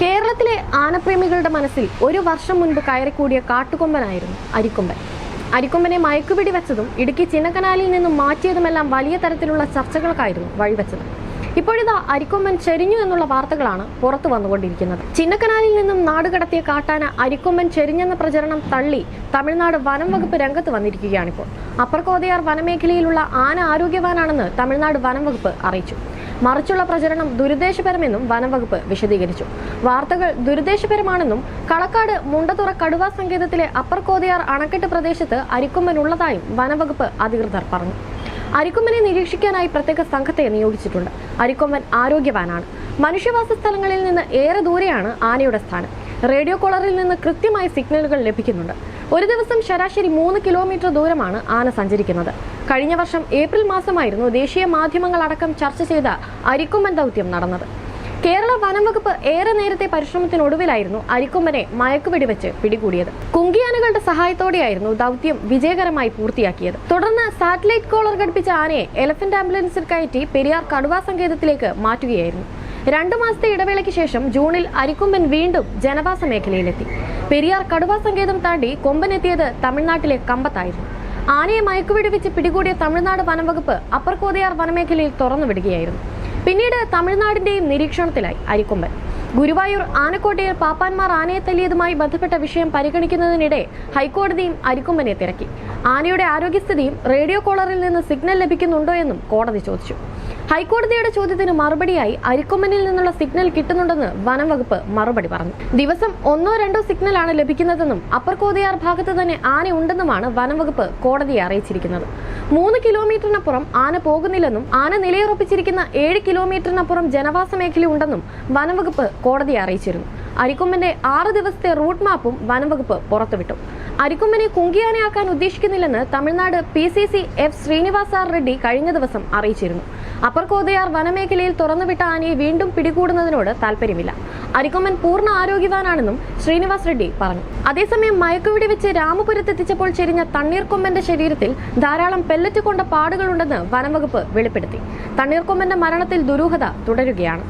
കേരളത്തിലെ ആനപ്രേമികളുടെ മനസ്സിൽ ഒരു വർഷം മുൻപ് കയറിക്കൂടിയ കാട്ടുകൊമ്പനായിരുന്നു അരിക്കൊമ്പൻ. അരിക്കൊമ്പനെ മയക്കുപിടി വെച്ചതും ഇടുക്കി ചിന്നക്കനാലിൽ നിന്നും മാറ്റിയതുമെല്ലാം വലിയ തരത്തിലുള്ള ചർച്ചകൾക്കായിരുന്നു വഴിവെച്ചത്. ഇപ്പോഴിതാ അരിക്കൊമ്പൻ ചെരിഞ്ഞു എന്നുള്ള വാർത്തകളാണ് പുറത്തു വന്നുകൊണ്ടിരിക്കുന്നത്. ചിന്നക്കനാലിൽ നിന്നും നാടുകടത്തിയ കാട്ടാന അരിക്കൊമ്പൻ ചെരിഞ്ഞെന്ന പ്രചരണം തള്ളി തമിഴ്നാട് വനം വകുപ്പ് രംഗത്ത് വന്നിരിക്കുകയാണിപ്പോൾ. അപ്പർ കോതയാർ വനമേഖലയിലുള്ള ആന ആരോഗ്യവാനാണെന്ന് തമിഴ്നാട് വനം വകുപ്പ് അറിയിച്ചു. മറിച്ചുള്ള പ്രചരണം ദുരുദ്ദേശപരമെന്നും വനം വകുപ്പ് വിശദീകരിച്ചു. വാർത്തകൾ ദുരുദ്ദേശപരമാണെന്നും കളക്കാട് മുണ്ടതുറ കടുവ സങ്കേതത്തിലെ അപ്പർ കോതയാർ അണക്കെട്ട് പ്രദേശത്ത് അരിക്കൊമ്പൻ ഉള്ളതായും വനംവകുപ്പ് അധികൃതർ പറഞ്ഞു. അരിക്കൊമ്പനെ നിരീക്ഷിക്കാനായി പ്രത്യേക സംഘത്തെ നിയോഗിച്ചിട്ടുണ്ട്. അരിക്കൊമ്പൻ ആരോഗ്യവാനാണ്. മനുഷ്യവാസ സ്ഥലങ്ങളിൽ നിന്ന് ഏറെ ദൂരെയാണ് ആനയുടെ സ്ഥാനം. റേഡിയോ കോളറിൽ നിന്ന് കൃത്യമായ സിഗ്നലുകൾ ലഭിക്കുന്നുണ്ട്. ഒരു ദിവസം ശരാശരി മൂന്ന് കിലോമീറ്റർ ദൂരമാണ് ആന സഞ്ചരിക്കുന്നത്. കഴിഞ്ഞ വർഷം ഏപ്രിൽ മാസമായിരുന്നു ദേശീയ മാധ്യമങ്ങൾ അടക്കം ചർച്ച ചെയ്ത അരിക്കൊമ്പൻ ദൗത്യം നടന്നത്. കേരള വനം വകുപ്പ് ഏറെ നേരത്തെ പരിശ്രമത്തിനൊടുവിലായിരുന്നു അരിക്കൊമ്പനെ മയക്കുവെടിവെച്ച് പിടികൂടിയത്. കുങ്കിയാനകളുടെ സഹായത്തോടെയായിരുന്നു ദൗത്യം വിജയകരമായി പൂർത്തിയാക്കിയത്. തുടർന്ന് സാറ്റലൈറ്റ് കോളർ ഘടിപ്പിച്ച ആനയെ എലഫന്റ് ആംബുലൻസിൽ കയറ്റി പെരിയാർ കടുവാ സങ്കേതത്തിലേക്ക് മാറ്റുകയായിരുന്നു. രണ്ടു മാസത്തെ ഇടവേളയ്ക്ക് ശേഷം ജൂണിൽ അരിക്കൊമ്പൻ വീണ്ടും ജനവാസ മേഖലയിലെത്തി. പെരിയാർ കടുവാ സങ്കേതം താണ്ടി കൊമ്പനെത്തിയത് തമിഴ്നാട്ടിലെ കമ്പത്തായിരുന്നു. ആനയെ മയക്കുവെടിവെച്ച് പിടികൂടിയ തമിഴ്നാട് വനംവകുപ്പ് അപ്പർ കോതയാർ വനമേഖലയിൽ തുറന്നുവിടുകയായിരുന്നു. പിന്നീട് തമിഴ്നാടിന്റെയും നിരീക്ഷണത്തിലായി അരിക്കൊമ്പൻ. ഗുരുവായൂർ ആനക്കോട്ടയിൽ പാപ്പാന്മാർ ആനയെ തല്ലിയതുമായി ബന്ധപ്പെട്ട വിഷയം പരിഗണിക്കുന്നതിനിടെ ഹൈക്കോടതിയും അരിക്കൊമ്പനെ തിരക്കി. ആനയുടെ ആരോഗ്യസ്ഥിതിയും റേഡിയോ കോളറിൽ നിന്ന് സിഗ്നൽ ലഭിക്കുന്നുണ്ടോ എന്നും കോടതി ചോദിച്ചു. ഹൈക്കോടതിയുടെ ചോദ്യത്തിന് മറുപടിയായി അരിക്കൊമ്പനിൽ നിന്നുള്ള സിഗ്നൽ കിട്ടുന്നുണ്ടെന്ന് വനം വകുപ്പ് മറുപടി പറഞ്ഞു. ദിവസം ഒന്നോ രണ്ടോ സിഗ്നലാണ് ലഭിക്കുന്നതെന്നും അപ്പർ കോതയാർ ഭാഗത്ത് തന്നെ ആന ഉണ്ടെന്നുമാണ് വനം വകുപ്പ് കോടതിയെ അറിയിച്ചിരിക്കുന്നത്. മൂന്ന് കിലോമീറ്ററിനപ്പുറം ആന പോകുന്നില്ലെന്നും ആന നിലയുറപ്പിച്ചിരിക്കുന്ന ഏഴ് കിലോമീറ്ററിനപ്പുറം ജനവാസ മേഖല ഉണ്ടെന്നും വനം വകുപ്പ് കോടതിയെ അറിയിച്ചിരുന്നു. അരിക്കൊമ്പന്റെ ആറ് ദിവസത്തെ റൂട്ട് മാപ്പും വനം വകുപ്പ് പുറത്തുവിട്ടു. അരിക്കൊമ്പനെ കുങ്കിയാനയാക്കാൻ ഉദ്ദേശിക്കുന്നില്ലെന്ന് Tamil Nadu P C C F Srinivasa Reddy കഴിഞ്ഞ ദിവസം അറിയിച്ചിരുന്നു. അപ്പർ കോതയാർ വനമേഖലയിൽ തുറന്നുവിട്ട ആനയെ വീണ്ടും പിടികൂടുന്നതിനോട് താല്പര്യമില്ല അരിക്കൊമ്മൻ പൂർണ ആരോഗ്യവാനാണെന്നും ശ്രീനിവാസ് റെഡ്ഡി പറഞ്ഞു. അതേസമയം മയക്കുവിടി വെച്ച് രാമപുരത്ത് എത്തിച്ചപ്പോൾ ചെരിഞ്ഞ തണ്ണീർക്കൊമ്പന്റെ ശരീരത്തിൽ ധാരാളം പെല്ലറ്റ് കൊണ്ട പാടുകളുണ്ടെന്ന് വനംവകുപ്പ് വെളിപ്പെടുത്തി. തണ്ണീർക്കൊമ്പന്റെ മരണത്തിൽ ദുരൂഹത തുടരുകയാണ്.